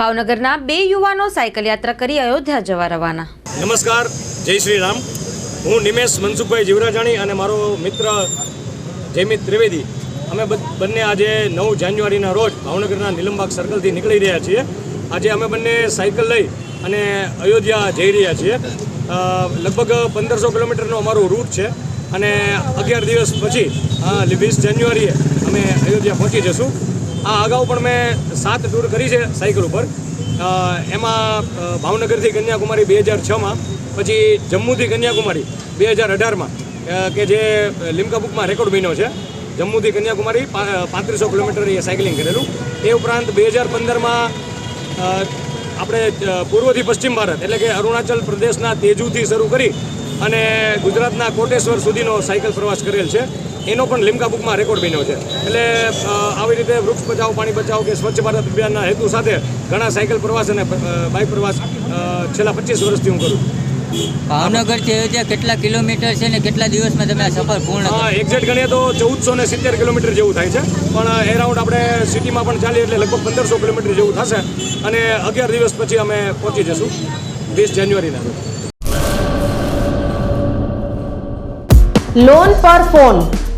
ભાવનગરના બે યુવાનો સાયકલ યાત્રા કરી અયોધ્યા જવા રવાના. નમસ્કાર, જય શ્રી રામ. હું નિમેશ મનસુખભાઈ જીવરાજાણી અને મારો મિત્ર જયમિત ત્રિવેદી. અમે બંને આજે નવ જાન્યુઆરીના રોજ ભાવનગરના નીલમબાગ સર્કલથી નીકળી રહ્યા છીએ. આજે અમે બંને સાયકલ લઈ અને અયોધ્યા જઈ રહ્યા છીએ. લગભગ પંદરસો કિલોમીટરનો અમારો રૂટ છે અને અગિયાર દિવસ પછી વીસ જાન્યુઆરીએ અમે અયોધ્યા પહોંચી જશું. આ અગાઉ પણ મેં સાત ટૂર કરી છે સાયકલ ઉપર. એમાં ભાવનગરથી કન્યાકુમારી બે હજાર છમાં પછી જમ્મુથી કન્યાકુમારી બે હજાર અઢારમાં કે જે લિમ્કા બુકમાં રેકોર્ડ બન્યો છે. જમ્મુથી કન્યાકુમારી પાંત્રીસો કિલોમીટર એ સાયકલિંગ કરેલું. એ ઉપરાંત બે હજાર પંદરમાં આપણે પૂર્વથી પશ્ચિમ ભારત, એટલે કે અરુણાચલ પ્રદેશના તેજુથી શરૂ કરી અને ગુજરાતના કોટેશ્વર સુધીનો સાયકલ પ્રવાસ કરેલ છે. એનો પણ લીમકા બુકમાં રેકોર્ડ બન્યો છે. એટલે આવી રીતે વૃક્ષ બચાવો પાણી બચાવો કે સ્વચ્છ ભારત અભિયાનના હેતુ સાથે ઘણા સાયકલ પ્રવાસ અને બાઇક પ્રવાસ છેલ્લા પચીસ વર્ષથી હું કરું છું. ભાવનગરથી અયોધ્યા કેટલા કિલોમીટર છે ને કેટલા દિવસમાં તમે આ સફર પૂર્ણ હા એક્ઝેક્ટ ગણીએ તો ચૌદસો ને સિત્તેર કિલોમીટર જેવું થાય છે. પણ એરાઉન્ડ આપણે સિટીમાં પણ ચાલીએ એટલે લગભગ પંદરસો કિલોમીટર જેવું થશે. અને અગિયાર દિવસ પછી અમે પહોંચી જશું વીસ જાન્યુઆરીના રોજ. લોન પર ફોન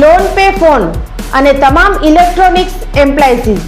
લોન પે ફોન અને તમામ ઇલેક્ટ્રોનિક્સ એમ્પ્લાયસીસ.